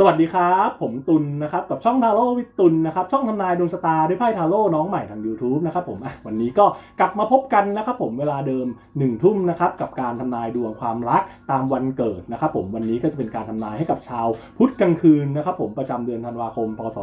สวัสดีครับ ผมตุลนะครับกับช่องทาโร่วิตุลนะครับช่องทำนายดวงชะตาด้วยไพ่ทาโร่น้องใหม่ทาง YouTube นะครับผมอะวันนี้ก็กลับมาพบกันนะครับผมเวลาเดิม1นึ่ทุ่มนะครับกับการทำนายดวงความรักตามวันเกิดนะครับผมวันนี้ก็จะเป็นการทำนายให้กับชาวพุธกลางคืนนะครับผมประจำเดือนธันวาคมพศ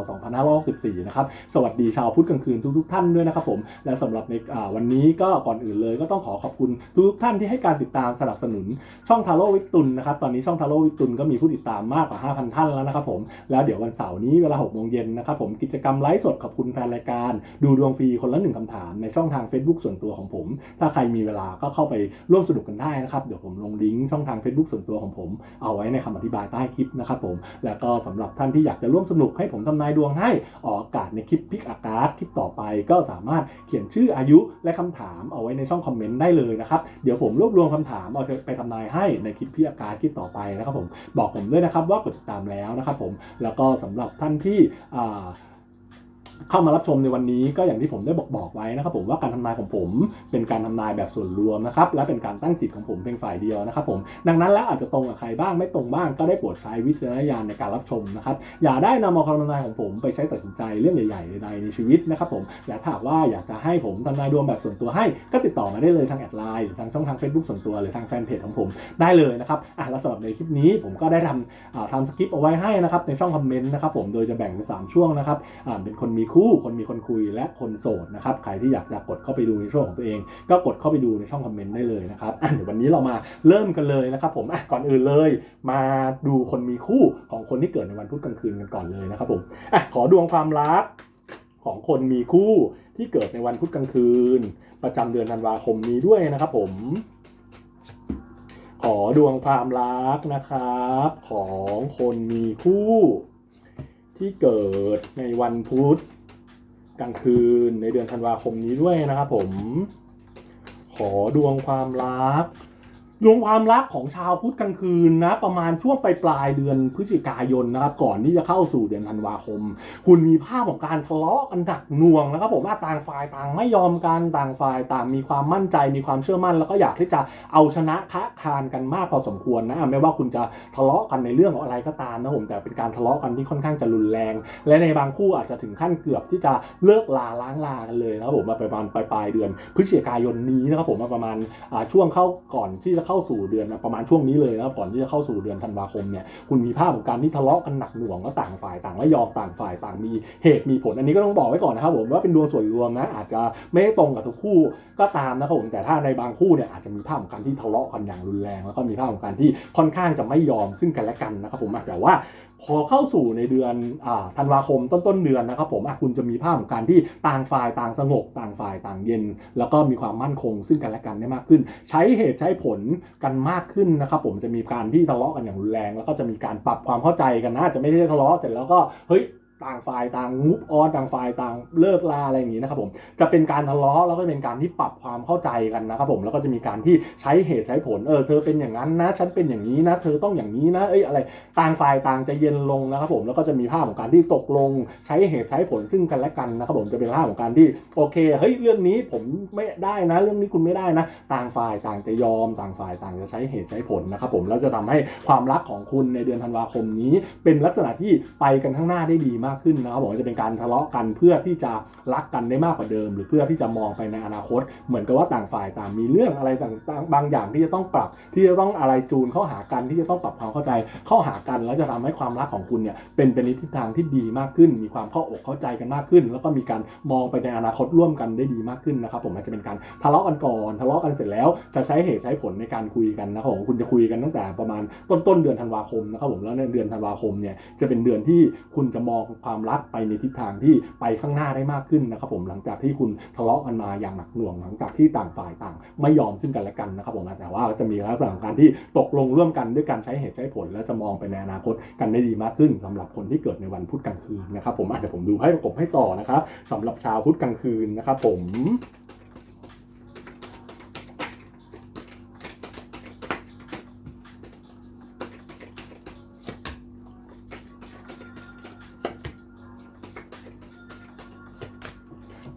2564นะครับสวัสดีชาวพุธกลางคืนทุกๆท่านด้วยนะครับผมและสำหรับในวันนี้ก็ก่อนอื่นเลยก็ต้องขอขอบคุณทุกท่านที่ให้การติดตามสนับสนุนช่องทาโร่วิตุลนะครับตอนนี้ช่องทาโร่วิตุลก็มีผู้ติดตามมากกว่า5,000ท่านแล้วนะครับผมแล้วเดี๋ยววันเสาร์นี้เวลา6โมงเย็นนะครับผมกิจกรรมไลฟ์สดขอบคุณแฟนรายการ ดูดวงฟรีคนละหนึ่งคำถามในช่องทาง Facebook ส่วนตัวของผม ถ้าใครมีเวลาก็เข้าไปร่วมสนุกกันได้นะครับเดี๋ยวผมลงลิงก์ช่องทาง Facebook ส่วนตัวของผม เอาไว้ในคำอธิบายใต้คลิปนะครับผมแล้วก็สำหรับท่านที่อยากจะร่วมสนุกให้ผมทำนายดวงให้ออกอากาศในคลิปพิกอากาศคลิปต่อไป ก็สามารถเขียนชื่ออายุและคำถามเอาไว้ในช่องคอมเมนต์ได้เลยนะครับเดี๋ยวผมรวบรวมคำถามเอาไปทำนายให้ในคลิปพิกอากาศคลิปต่อไปนะครับผมบอกผมด้วยนะครับว่ากดติดตามแล้วนะครับผมแล้วก็สำหรับท่านที่อ่า เข้ามารับชมในวันนี้ก็อย่างที่ผมได้บอกบอกไว้นะครับผมว่าการทำนายของผมเป็นการทำนายแบบส่วนรวมนะครับและเป็นการตั้งจิตของผมเพียงฝ่ายเดียวนะครับผมดังนั้นแล้วอาจจะตรงกับใครบ้างไม่ตรงบ้างก็ได้โปรดใช้วิจารณญาณในการรับชมนะครับอย่าได้นำเอาคำทำนายของผมไปใช้ตัดสินใจเรื่องใหญ่ๆใดในชีวิตนะครับผมและถ้าหากว่าอยากจะให้ผมทำนายดวงแบบส่วนตัวให้ก็ติดต่อมาได้เลยทางแอดไลน์หรือทางช่องทาง Facebook ส่วนตัวหรือทางแฟนเพจของผมได้เลยนะครับอะแล้วสำหรับในคลิปนี้ผมก็ได้ทำทำสคริปต์เอาไว้ให้นะครับในช่องคอมเมนต์นะครับผมโดยจะแบ่งเป็นสามช่วงนะครับอ่าเป็นคนมีคู่ คนมีคนคุยและคนโสดนะครับใครที่อยากจะกดเข้าไปดูในช่วงของตัวเอง ก็กดเข้าไปดูในช่องคอมเมนต์ได้เลยนะครับเดี๋ยววันนี้เรามาเริ่มกันเลยนะครับ ผมก่อนอื่นเลย มาดูคนมีคู่ของคนที่เกิดในวันพุธกลางคืนกันก่อนเลยนะครับผมอขอดวงความรักของคนมีคู่ที่เกิดในวันพุธกลางคืน ประจำเดือนธันวาคมนี้ด้วยนะครับ ผม ขอดวงความรักนะครับ ของคนมีคู่ ที่เกิดในวันพุธ กลางคืนในเดือนธันวาคมนี้ด้วยนะครับผม ขอดวงความรัก ดวงความรักของชาวพุธกลางคืนนะ ประมาณช่วงปลายปลายเดือนพฤศจิกายนนะครับ ก่อนที่จะเข้าสู่เดือนธันวาคม คุณมีภาพของการทะเลาะกันหนักหน่วงนะครับผมว่าต่างฝ่ายต่างไม่ยอมกันต่างฝ่ายต่างมีความมั่นใจมีความเชื่อมั่น แล้วก็อยากที่จะเอาชนะคะคานกันมากพอสมควรนะไม่ว่าคุณจะทะเลาะกันในเรื่องอะไรก็ตามนะผมแต่เป็นการทะเลาะกันที่ค่อนข้างจะรุนแรง และในบางคู่อาจจะถึงขั้นเกือบที่จะเลิกลาล้างลากันเลยนะครับผมมาประมาณปลายปลายเดือนพฤศจิกายนนี้นะครับผมมาประมาณช่วงเข้าก่อนที่จะเข้าสู่เดือนประมาณช่วงนี้เลยนะครับก่อนที่จะเข้าสู่เดือนธันวาคมเนี่ยคุณมีภาพของการที่ทะเลาะกันหนักหน่วงแล้วต่างฝ่ายต่างไม่ยอมต่างฝ่ายต่างมีเหตุมีผลอันนี้ก็ต้องบอกไว้ก่อนนะครับผมว่าเป็นดวงส่วนรวมนะอาจจะไม่ได้ตรงกับทุกคู่ก็ตามนะครับผมแต่ถ้าในบางคู่เนี่ยอาจจะมีภาพของการที่ทะเลาะกันอย่างรุนแรงแล้วก็มีภาพของการที่ค่อนข้างจะไม่ยอมซึ่งกันและกันนะครับผมแต่ว่า พอเข้าสู่ในเดือนธันวาคมต้นต้นเดือนนะครับผมคุณจะมีภาพของการที่ต่างฝ่ายต่างสงบต่างฝ่ายต่างเย็น แล้วก็มีความมั่นคงซึ่งกันและกันได้มากขึ้น ใช้เหตุใช้ผลกันมากขึ้นนะครับผมจะมีการที่ทะเลาะกันอย่างรุนแรง แล้วก็จะมีการปรับความเข้าใจกันนะจจะไม่ได้ทะเลาะเสร็จแล้วก็เฮ้ย ต่างฝ่ายต่างมุฟออนต่างฝ่ายต่างเลิกลาอะไรอย่างนี้นะครับผมจะเป็นการทะเลาะแล้วก็เป็นการที่ปรับความเข้าใจกันนะครับผมแล้วก็จะมีการที่ใช้เหตุใช้ผลเออเธอเป็นอย่างนั้นนะ ฉันเป็นอย่างนี้นะ เธอต้องอย่างนี้นะเอ้ยอะไรต่างฝ่ายต่างจะเย็นลงนะครับผมแล้วก็จะมีภาพของการที่ตกลง ใช้เหตุใช้ผลซึ่งกันและกันนะครับผมจะเป็นภาพของการที่โอเคเฮ้ยเรื่องนี้ผมไม่ได้นะ เรื่องนี้คุณไม่ได้นะ ต่างฝ่ายต่างจะยอม ต่างฝ่ายต่างจะใช้เหตุใช้ผลนะครับผมแล้วจะทำให้ความรักของคุณในเดือนธันวาคมนี้ เป็นลักษณะที่ไปกันข้างหน้าได้ดีมากขึ้นนะครับผมจะเป็นการทะเลาะกันเพื่อที่จะรักกันได้มากกว่าเดิม หรือเพื่อที่จะมองไปในอนาคต เหมือนกับว่าต่างฝ่ายต่างมีเรื่องอะไรต่างๆ บางอย่างที่จะต้องปรับ ที่จะต้องอะไรจูนเข้าหากันที่จะต้องปรับความเข้าใจเข้าหากัน แล้วจะทำให้ความรักของคุณเนี่ยเป็นไปในทิศทางที่ดีมากขึ้น มีความเข้าอกเข้าใจกันมากขึ้น แล้วก็มีการมองไปในอนาคตร่วมกันได้ดีมากขึ้นนะครับผมอาจจะเป็นการทะเลาะกันก่อนทะเลาะกันเสร็จแล้วจะใช้เหตุใช้ผลในการคุยกันนะครับผมคุณจะคุยกันตั้งแต่ประมาณต้นต้นเดือนธันวาคมนะครับผมแล้วในเดือนธันวาคมเนี่ยจะเป็นเดือนที่คุณจะมองความรักไปในทิศทางที่ไปข้างหน้าได้มากขึ้นนะครับผมหลังจากที่คุณทะเลาะกันมาอย่างหนักหน่วงหลังจากที่ต่างฝ่ายต่าง ไม่ยอมซึ่งกันและกันนะครับผมแต่ว่าจะมีลักษณะของการที่ตกลงร่วมกันด้วยการใช้เหตุใช้ผล และจะมองไปในอนาคตกันได้ดีมากขึ้นสำหรับคนที่เกิดในวันพุธกลางคืนนะครับผมอะเดี๋ยวผมดูให้ประกบให้ต่อนะครับสำหรับชาวพุธกลางคืนนะครับผม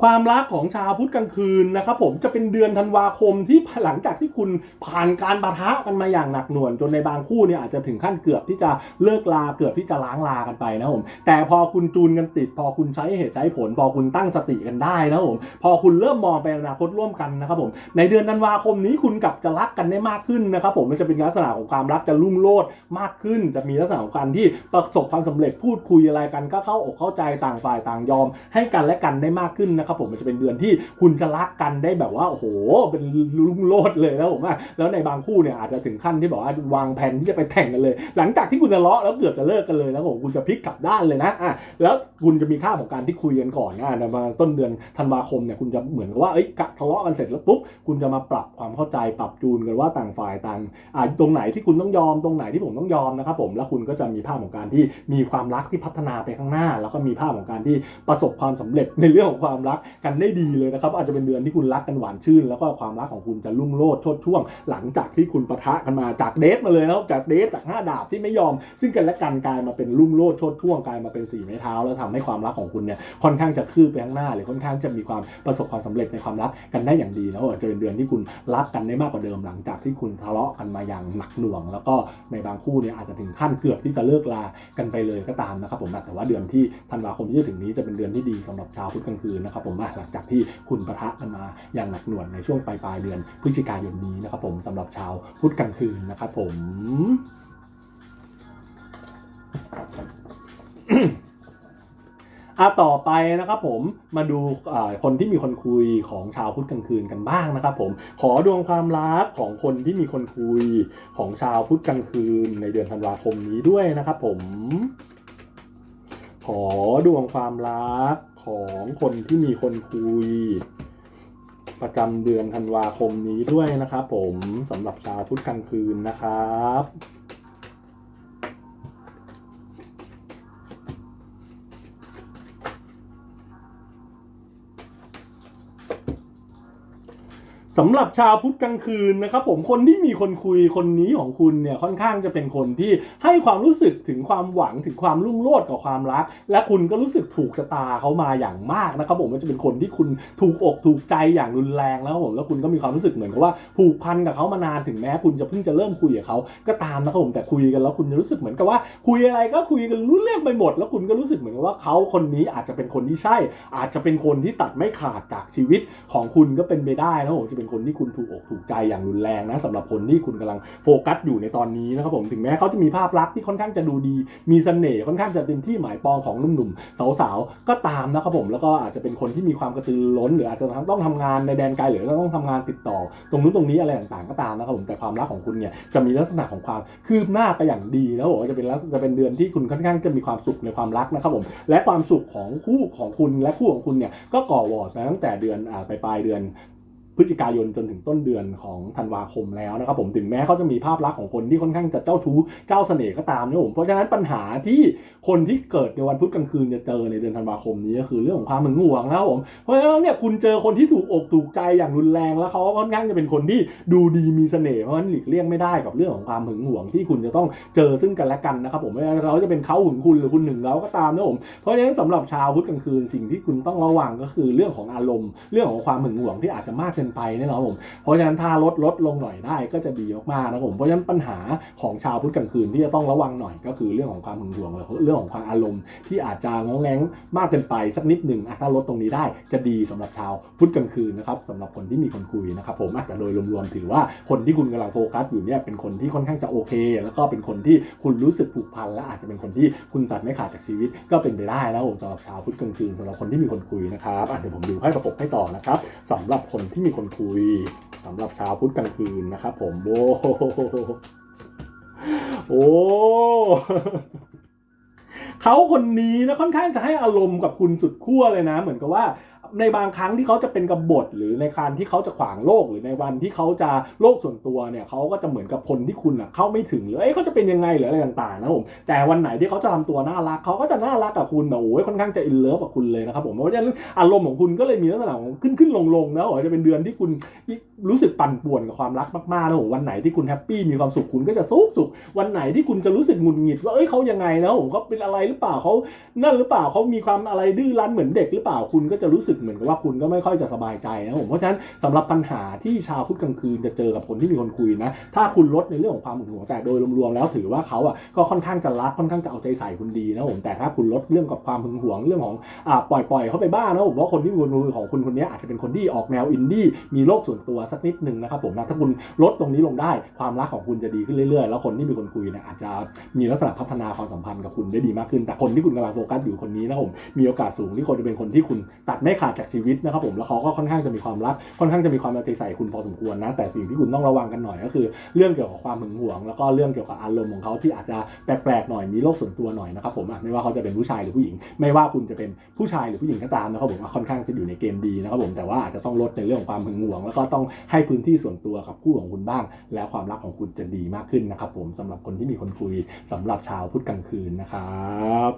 ความรักของชาวพุธกลางคืนนะครับผมจะเป็นเดือนธันวาคมที่หลังจากที่คุณผ่านการปะทะกันมาอย่างหนักหน่วงจนในบางคู่เนี่ยอาจจะถึงขั้นเกือบที่จะเลิกลาเกือบที่จะล้างลากันไปนะครับผมแต่พอคุณจูนกันติด พอคุณใช้เหตุใช้ผล พอคุณตั้งสติกันได้นะครับผมพอคุณเริ่มมองไปอนาคตร่วมกันนะครับผมในเดือนธันวาคมนี้คุณกลับจะรักกันได้มากขึ้นนะครับผมมันจะเป็นลักษณะของความรักจะรุ่งโรจน์มากขึ้น จะมีลักษณะของการที่ประสบความสำเร็จพูดคุยอะไรกันก็เข้าอกเข้าใจต่างฝ่ายต่างยอม ให้กันและกันได้มากขึ้นนะครับครับผมมันจะเป็นเดือนที่คุณจะรักกันได้แบบว่าโอ้โหเป็นรุ่งโรจน์เลยแล้วผมว่าแล้วในบางคู่เนี่ยอาจจะถึงขั้นที่บอกว่าวางแผนที่จะไปแข่งกันเลย หลังจากที่คุณทะเลาะแล้วเกือบจะเลิกกันเลยแล้วผมคุณจะพลิกกลับด้านเลยนะอะแล้วคุณจะมีค่าของการที่คุยกันก่อนนะในประมาต้นเดือนธันวาคมเนี่ยคุณจะเหมือนกับว่าเอ้ยกะทะเลาะกันเสร็จแล้วปุ๊บคุณจะมาปรับความเข้าใจปรับจูนกันว่าต่างฝ่ายต่างอ่าตรงไหนที่คุณต้องยอมตรงไหนที่ผมต้องยอมนะครับผมแล้วคุณก็จะมีภาพของการที่มีความรักที่พัฒนาไปข้างหน้า แล้วก็มีภาพของการที่ประสบความสำเร็จในเรื่องของความรักกันได้ดีเลยนะครับ อาจจะเป็นเดือนที่คุณรักกันหวานชื่น แล้วก็ความรักของคุณจะรุ่งโรจน์ชดช่วง หลังจากที่คุณปะทะกันมาจากเดทมาเลยแล้วจากเดทจากห้าดาบที่ไม่ยอม ซึ่งกันและกันกลายมาเป็นรุ่งโรจน์ชดช่วงกลายมาเป็นสี่ไม้เท้า แล้วทำให้ความรักของคุณเนี่ยค่อนข้างจะคืบไปข้างหน้าหรือค่อนข้างจะมีความประสบความสำเร็จในความรักกันได้อย่างดีแล้วอาจจะเป็นเดือนที่คุณรักกันได้มากกว่าเดิมหลังจากที่คุณทะเลาะกันมาอย่างหนักหน่วง แล้วก็ในบางคู่เนี่ยอาจจะถึงขั้นเกือบที่จะเลิกลากันไปเลยก็ตามนะครับผมแต่ว่าเดือนที่ธันวาคมที่จะถึงนี้จะเป็นเดือนที่ดีสำหรับชาวพุธกลางคืนนะครับผมหลังจากที่คุณปะทะกันมาอย่างหนักหน่วงในช่วงปลายปลายเดือนพฤศจิกายนนี้นะครับผมสำหรับชาวพุธกลางคืนนะครับผมอะต่อไปนะครับผมมาดูคนที่มีคนคุยของชาวพุธกลางคืนกันบ้างนะครับผมขอดวงความรักของคนที่มีคนคุยของชาวพุธกลางคืนในเดือนธันวาคมนี้ด้วยนะครับผมขอดวงความรักของคนที่มีคนคุย ประจำเดือนธันวาคมนี้ด้วยนะครับผมสำหรับชาวพุธกลางคืนนะครับ สำหรับชาวพุธกลางคืนนะครับผมคนที่มีคนคุยคนนี้ของคุณเนี่ยค่อนข้างจะเป็นคนที่ให้ความรู้สึกถึงความหวังถึงความรุ่งโรจน์กับความรัก และคุณก็รู้สึกถูกชะตาเขามาอย่างมากนะครับผมมันจะเป็นคนที่คุณถูกอกถูกใจอย่างรุนแรงแล้วผมแล้วคุณก็มีความรู้สึกเหมือนกับว่าผูกพันกับเขามานานถึงแม้คุณจะเพิ่งจะเริ่มคุยกับเขาก็ตามนะครับผมแต่คุยกันแล้วคุณจะรู้สึกเหมือนกับว่าคุยอะไรก็คุยกันรู้เรื่องไปหมด แล้วคุณก็รู้สึกเหมือนกับว่าเขาคนนี้อาจจะเป็นคนที่ใช่ อาจจะเป็นคนที่ตัดไม่ขาดจากชีวิตของคุณก็เป็นไปได้นะผมจะเป็นคนที่คุณถูกอกถูกใจอย่างรุนแรงนะสำหรับคนที่คุณกำลังโฟกัสอยู่ในตอนนี้นะครับผมถึงแม้เขาจะมีภาพลักษณ์ที่ค่อนข้างจะดูดี มีเสน่ห์ค่อนข้างจะเป็นที่หมายปองของหนุ่มๆสาวๆก็ตามนะครับผมแล้วก็อาจจะเป็นคนที่มีความกระตือรือร้น หรืออาจจะต้องทำงานในแดนไกลหรือต้องทำงานติดต่อ ตรงนู้นตรงนี้อะไรต่างๆก็ตามนะครับผมแต่ความรักของคุณเนี่ยจะมีลักษณะของความคืบหน้าไปอย่างดีแล้วจะเป็นจะเป็นเดือนที่คุณค่อนข้างจะมีความสุขในความรักนะครับผมและความสุขของคู่ของคุณและคู่ของคุณเนี่ยก็ก่อวอร์ดมาตั้งแต่เดือนอ่าปลายเดือน พฤศจิกายนจนถึงต้นเดือนของธันวาคมแล้วนะครับผมถึงแม้เขาจะมีภาพลักษณ์ของคนที่ค่อนข้างจะเจ้าชู้เจ้าเสน่ห์ก็ตามนะผมเพราะฉะนั้นปัญหาที่คนที่เกิดในวันพุธกลางคืนจะเจอในเดือนธันวาคมนี้ก็คือเรื่องของความหึงหวงนะครับผมเพราะฉะนั้นเนี่ยคุณเจอคนที่ถูกอกถูกใจอย่างรุนแรง แล้วเขาก็ค่อนข้างจะเป็นคนที่ดูดีมีเสน่ห์เพราะฉะนั้นหลีกเลี่ยงไม่ได้กับเรื่องของความหึงหวงที่คุณจะต้องเจอซึ่งกันและกันนะครับผมไม่ว่าเขาจะเป็นเขาหึงคุณหรือคุณหึงเราก็ตามนะผมเพราะฉะนั้นสำหรับชาวพุธกลางคืนสิ่งที่คุณต้องระวังก็คือเรื่องของอารมณ์ เรื่องของความหึงหวงที่อาจจะมากเกินไปแน่นอผม เพราะฉะนั้นถ้าลดลดลงหน่อยได้ก็จะดีมากๆนะครับผม เพราะฉะนั้นปัญหาของชาวพุทธกลางคืนที่จะต้องระวังหน่อยก็คือเรื่องของความหึงหวงหรือเรื่องของความอารมณ์ที่อาจจะงงแงงมากเกินไปสักนิดหนึ่งถ้าลดตรงนี้ได้จะดีสำหรับชาวพุทธกลางคืนนะครับสำหรับคนที่มีคนคุยนะครับผมอะแต่โดยรวมๆถือว่าคนที่คุณกำลังโฟกัสอยู่เนี่ยเป็นคนที่ค่อนข้างจะโอเค แล้วก็เป็นคนที่คุณรู้สึกผูกพันและอาจจะเป็นคนที่คุณตัดไม่ขาดจากชีวิต ก็เป็นไปได้นะผมสำหรับชาวพุทธกลางคืนสำหรับคนที่มีคนคุยนะครับเดี๋ยวผมดูให้ประกบให้ต่อนะครับสำหรับคนที่มีคนคุยสำหรับชาวพุธกลางคืนนะครับผมโอ้โหโอ้เขาคนนี้นะค่อนข้างจะให้อารมณ์กับคุณสุดขั้วเลยนะ เหมือนกับว่า ในบางครั้งที่เขาจะเป็นกบฏหรือในการที่เขาจะขวางโลกหรือในวันที่เขาจะโลกส่วนตัวเนี่ยเขาก็จะเหมือนกับคนที่คุณอะเข้าไม่ถึงหรือเอ้เขาจะเป็นยังไงหรืออะไรต่างๆนะผมแต่วันไหนที่เขาจะทำตัวน่ารักเขาก็จะน่ารักกับคุณแบบโอ้ยค่อนข้างจะอินเลิฟกับคุณเลยนะครับผมเพราะฉะนั้นอารมณ์ของคุณก็เลยมีลักษณะของขึ้นขึ้นลงลงนะโอ้ยจะเป็นเดือนที่คุณรู้สึกปั่นป่วนกับความรักมากๆนะผมวันไหนที่คุณแฮปปี้มีความสุขคุณก็จะสุขสุขวันไหนที่คุณจะรู้สึกหงุดหงิดว่าเอ้ยเขายังไงนะผมเขาเป็นอะไรหรือเปล่าเขานั่นหรือเปล่าเขามีความอะไรดื้อรั้นเหมือนเด็กหรือเปล่าคุณก็จะรู้สึกเหมือนกับว่าคุณก็ไม่ค่อยจะสบายใจนะผมเพราะฉะนั้นสำหรับปัญหาที่ชาวพุทธกลางคืนจะเจอกับคนที่มีคนคุยนะถ้าคุณลดในเรื่องของความหึงหวงแต่โดยรวมๆแล้วถือว่าเขาอะก็ค่อนข้างจะรักค่อนข้างจะเอาใจใส่คุณดีนะผมแต่ถ้าคุณลดเรื่องกับความหึงหวงเรื่องของอ่าปล่อยปล่อยๆเขาไปบ้างนะผมว่าคนที่มีคนคุยของคุณคนนี้อาจจะเป็นคนที่ออกแนวอินดี้มีโลกส่วนตัวสักนิดหนึ่งนะครับผมนะถ้าคุณลดตรงนี้ลงได้ความรักของคุณจะดีขึ้นเรื่อยๆ แล้วคนที่มีคนคุยเนี่ยอาจจะมีลักษณะพัฒนาความสัมพันธ์กับคุณได้ดีมากขึ้น แต่คนที่คุณกำลังโฟกัสอยู่คนนี้นะผมมีโอกาสสูงที่คนจะเป็นคนที่คุณตัดไม่ขาดจากชีวิตนะครับผมแล้วเขาก็ค่อนข้างจะมีความรักค่อนข้างจะมีความเอาใจใส่คุณพอสมควรนะแต่สิ่งที่คุณต้องระวังกันหน่อยก็คือ เรื่องเกี่ยวกับความหึงหวง แล้วก็เรื่องเกี่ยวกับอารมณ์ของเขาที่อาจจะแปลกๆหน่อยมีโลกส่วนตัวหน่อยนะครับผมไม่ว่าเขาจะเป็นผู้ชายหรือผู้หญิง ไม่ว่าคุณจะเป็นผู้ชายหรือผู้หญิงก็ตามนะครับผมค่อนข้างจะอยู่ในเกณฑ์ดีนะครับผมแต่ว่าอาจจะต้องลดในเรื่องของความหึงหวง แล้วก็ต้องให้พื้นที่ส่วนตัวกับคู่ของคุณบ้าง แล้วความรักของคุณจะดีมากขึ้นนะครับผมสำหรับคนที่มีคนคุยสำหรับชาวพุธกลางคืนนะครับ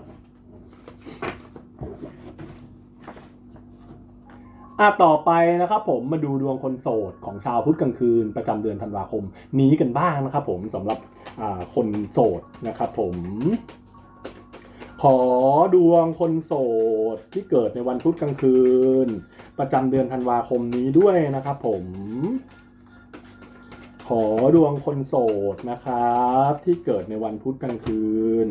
อะต่อไปนะครับผมมาดูดวงคนโสดของชาวพุธกลางคืนประจำเดือนธันวาคม นี้กันบ้างนะครับผมสำหรับอ่าคนโสดนะครับผม ขอดวงคนโสดที่เกิดในวันพุธกลางคืน ประจำเดือนธันวาคมนี้ด้วยนะครับผมขอดวงคนโสดนะครับ ที่เกิดในวันพุธกลางคืน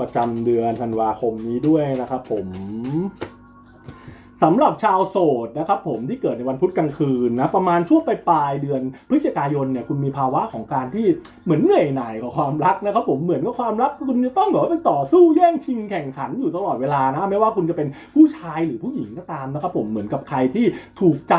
ประจำเดือนธันวาคมนี้ด้วยนะครับผม สำหรับชาวโสดนะครับผมที่เกิดในวันพุธกลางคืนนะประมาณช่วงปลายเดือนพฤศจิกายนเนี่ยคุณมีภาวะของการที่เหมือนเหนื่อยหน่ายกับความรักนะครับผมเหมือนกับความรักคุณจะต้องแบบว่าไปต่อสู้แย่งชิงแข่งขันอยู่ตลอดเวลานะไม่ว่าคุณจะเป็นผู้ชายหรือผู้หญิงก็ตามนะครับผมเหมือนกับใครที่ถูกใจ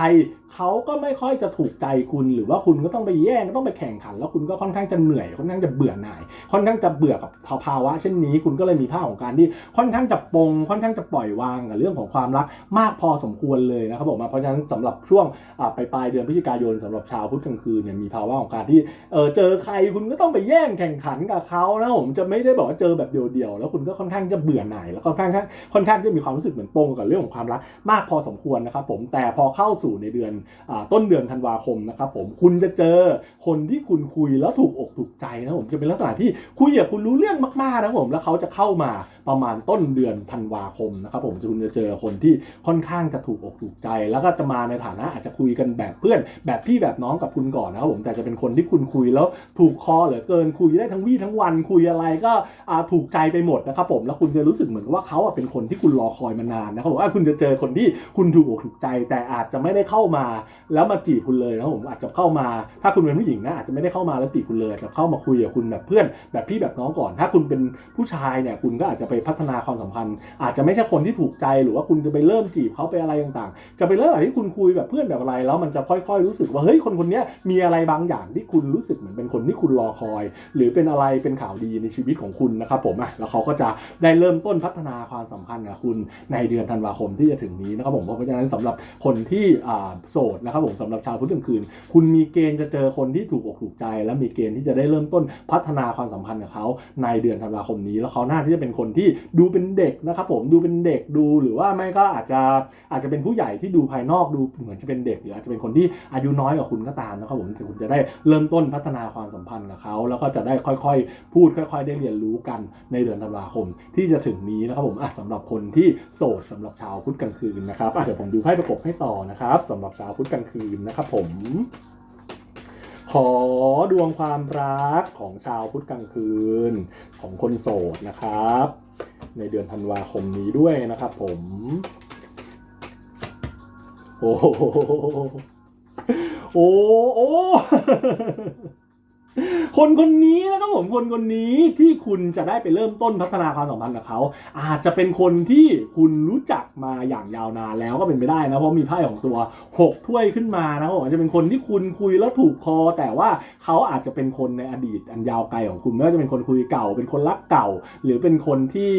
เขาก็ไม่ค่อยจะถูกใจคุณหรือว่าคุณก็ต้องไปแย่งต้องไปแข่งขัน แล้วคุณก็ค่อนข้างจะเหนื่อยค่อนข้างจะเบื่อหน่าย ค่อนข้างจะเบื่อกับภาวะเช่นนี้ คุณก็เลยมีภาพของการที่ค่อนข้างจะปงค่อนข้างจะปล่อยวางกับเรื่องของความรักมากพอสมควรเลยนะครับผมเพราะฉะนั้นสำหรับช่วงอ่าปลายปลายเดือนพฤศจิกายนสำหรับชาวพุธกลางคืนเนี่ยมีภาวะของการที่เออเจอใครคุณก็ต้องไปแย่งแข่งขันกับเขานะผมจะไม่ได้บอกว่าเจอแบบเดียวๆแล้วคุณก็ค่อนข้างจะเบื่อหน่ายแล้วก็ค่อนข้างค่อนข้างจะมีความรู้สึกเหมือนปงกับเรื่องของความรักมากพอสมควรนะครับผมแต่พอเข้าสู่ในเดือนต้นเดือนธันวาคมนะครับผมคุณจะเจอคนที่คุณคุยแล้วถูกอกถูกใจนะผมจะเป็นลักษณะที่คุยกับคุณรู้เรื่องมากๆนะครับผมแล้วเขาจะเข้ามาประมาณต้นเดือนธันวาคมนะครับผมคุณจะเจอคนที่ค่อนข้างจะถูกอกถูกใจ แล้วก็จะมาในฐานะอาจจะคุยกันแบบเพื่อน แบบพี่แบบน้องกับคุณก่อนนะครับผมแต่จะเป็นคนที่คุณคุยแล้วถูกคอเหลือเกินคุยได้ทั้งวี่ทั้งวันคุยอะไรก็ถูกใจไปหมดนะครับผมแล้วคุณจะรู้สึกเหมือนกับว่าเขาเป็นคนที่คุณรอคอยมานานนะครับผมคุณจะเจอคนที่คุณถูกอกถูกใจ แต่อาจจะไม่ได้เข้ามาแล้วมาจีบคุณเลยนะครับผมอาจจะเข้ามา ถ้าคุณเป็นผู้หญิงนะอาจจะไม่ได้เข้ามาแล้วจีบคุณเลยอาจจะเข้ามาคุยกับคุณแบบเพื่อนแบบพี่แบบน้องก่อน ถ้าคุณเป็นผู้ชายเนี่ยคุณก็อาจจะไปพัฒนาความสัมพันธ์ อาจจะไม่ใช่คนที่ถูกใจหรือว่าคุณจะไปเริ่มจีบเขาไปอะไรต่างๆ จะไปเริ่มอะไรที่คุณคุยแบบเพื่อนแบบอะไร แล้วมันจะค่อยๆรู้สึกว่าเฮ้ยคนคนนี้มีอะไรบางอย่างที่คุณรู้สึกเหมือนเป็นคนที่คุณรอคอย หรือเป็นอะไรเป็นข่าวดีในชีวิตของคุณนะครับผมอะแล้วเขาก็จะได้เริ่มต้นพัฒนาความสัมพันธ์กับคุณในเดือนธันวาคมที่จะถึงนี้นะครับผมเพราะฉะนั้นสำหรับคนที่โสดนะครับผมสำหรับชาวพุธกลางคืน คุณมีเกณฑ์จะเจอคนที่ถูกอกถูกใจ และมีเกณฑ์ที่จะได้เริ่มต้นพัฒนาความสัมพันธ์กับเขาในเดือนธันวาคมนี้ แล้วเขาน่าที่จะเป็นคนที่ดูเป็นเด็กนะครับผมดูเป็นเด็กดูหรือว่าไม่ก็อาจจะอาจจะเป็นผู้ใหญ่ที่ดูภายนอกดูเหมือนจะเป็นเด็กหรืออาจจะเป็นคนที่อายุน้อยกว่าคุณก็ตามนะครับผมแต่คุณจะได้เริ่มต้นพัฒนาความสัมพันธ์กับเขาแล้วก็จะได้ค่อยๆ พูดค่อย ๆ ได้เรียนรู้กันในเดือนธันวาคมที่จะถึงนี้นะครับผมอะสำหรับคนที่โสดสำหรับชาวพุธกลางคืนนะครับอะเดี๋ยวผมดูไพ่ประกบให้ต่อนะครับสำหรับชาวพุธกลางคืนนะครับผม ขอดวงความรักของชาวพุธกลางคืน ของคนโสดนะครับ ในเดือนธันวาคมนี้ด้วยนะครับผม โอ้โหโอ้โอ้ คนคนนี้นะครับผมคนคนนี้ที่คุณจะได้ไปเริ่มต้นพัฒนาความสัมพันธ์กับเขา อาจจะเป็นคนที่คุณรู้จักมาอย่างยาวนานแล้วก็เป็นไปได้นะเพราะมีไพ่ของตัวหกถ้วยขึ้นมานะครับผมอาจจะเป็นคนที่คุณคุยแล้วถูกคอ แต่ว่าเขาอาจจะเป็นคนในอดีตอันยาวไกลของคุณไม่ว่าจะเป็นคนคุยเก่า เป็นคนรักเก่า หรือเป็นคนที่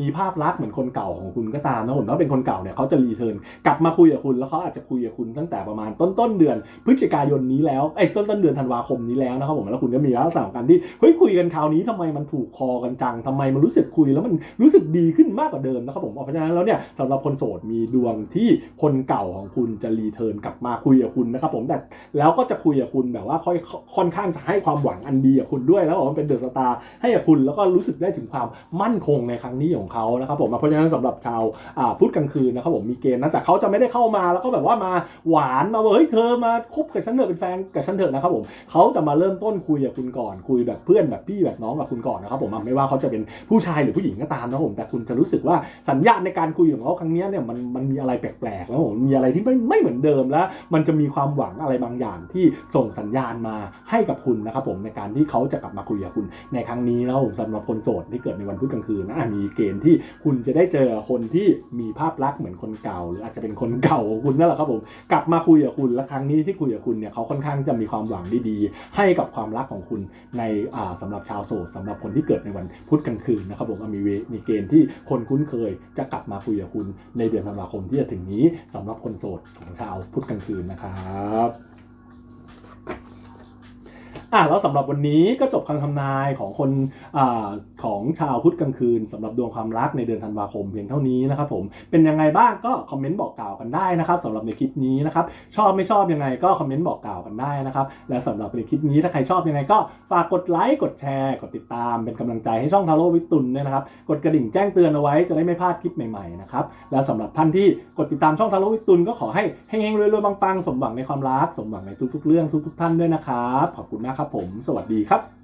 มีภาพลักษณ์เหมือนคนเก่าของคุณก็ตามนะผมถ้าเป็นคนเก่าเนี่ยเขาจะรีเทิร์นกลับมาคุยกับคุณแล้วเขาอาจจะคุยกับคุณตั้งแต่ประมาณต้นต้นเดือนพฤศจิกายนนี้แล้วไอ้ต้นต้นเดือนธันวาคมนี้แล้วแล้วนะครับผมแล้วคุณก็มีลักษณะของการที่เฮ้ยคุยกันคราวนี้ทำไมมันถูกคอกันจังทำไมมันรู้สึกคุยแล้วมันรู้สึกดีขึ้นมากกว่าเดิมนะครับผมเพราะฉะนั้นแล้วเนี่ยสำหรับคนโสดมีดวงที่คนเก่าของคุณจะรีเทิร์นกลับมาคุยกับคุณนะครับผมแต่แล้วก็จะคุยกับคุณแบบว่าค่อยค่อนข้างจะให้ความหวังอันดีกับคุณด้วยแล้วบอกว่าเป็นเดอะสตาร์ให้กับคุณแล้วก็รู้สึกได้ถึงความมั่นคงในครั้งนี้ของเขานะครับผมเพราะฉะนั้นสำหรับชาวอ่าพุธกลางคืนนะครับผมมีเกณฑ์นะแต่เขาจะไม่ได้เข้ามาแล้วก็แบบว่ามาหวานมาเฮ้ยเธอมาคบกับฉันเถอะเป็นแฟนกับฉันเถอะนะครับผมเขาจะมาเริ่มต้นคุยกับคุณก่อน คุยแบบเพื่อนแบบพี่แบบน้องกับคุณก่อนนะครับผมไม่ว่าเขาจะเป็นผู้ชายหรือผู้หญิงก็ตามนะครับผมแต่คุณจะรู้สึกว่าสัญญาณในการคุยของเขาครั้งนี้เนี่ยมันมันมีอะไรแปลกๆแล้วผมมีอะไรที่ไม่ไม่เหมือนเดิมแล้ว มันจะมีความหวังอะไรบางอย่างที่ส่งสัญญาณมาให้กับคุณนะครับผมในการที่เขาจะกลับมาคุยกับคุณในครั้งนี้นะครับผมสำหรับคนโสดที่เกิดในวันพุธกลางคืนนะมีเกณฑ์ที่คุณจะได้เจอคนที่มีภาพลักษณ์เหมือนคนเก่า หรืออาจจะเป็นคนเก่าของคุณนั่นแหละครับผมกลับมาคุยกับคุณและครั้งนี้ที่คุยกับคุณเนี่ยเขาค่อนข้างจะมีความหวังดีๆให้กับความรักของคุณในอ่าสำหรับชาวโสดสำหรับคนที่เกิดในวันพุธกลางคืนนะครับผมมีเวมีเกณฑ์ที่คนคุ้นเคยจะกลับมาคุยกับคุณในเดือนธันวาคมที่จะถึงนี้สำหรับคนโสดของชาวพุธกลางคืนนะครับอะแล้วสำหรับวันนี้ก็จบคำทำนายของคนอ่าของชาวพุธกลางคืนสำหรับดวงความรักในเดือนธันวาคมเพียงเท่านี้นะครับผมเป็นยังไงบ้างก็คอมเมนต์บอกกล่าวกันได้นะครับสำหรับในคลิปนี้นะครับชอบไม่ชอบยังไงก็คอมเมนต์บอกกล่าวกันได้นะครับและสำหรับในคลิปนี้ถ้าใครชอบยังไงก็ฝากกดไลค์กดแชร์ กดติดตามเป็นกำลังใจให้ช่องทาโร่วิตุนด้วยนะครับกดกระดิ่งแจ้งเตือนเอาไว้จะได้ไม่พลาดคลิปใหม่ๆนะครับและสำหรับท่านที่กดติดตามช่องทาโร่วิตุนก็ขอให้เฮงๆรวยๆปังๆสมหวังในความรักสมหวังในทุกๆ เรื่องทุก ๆ ท่านด้วยนะครับขอบคุณมากครับผม สวัสดีครับ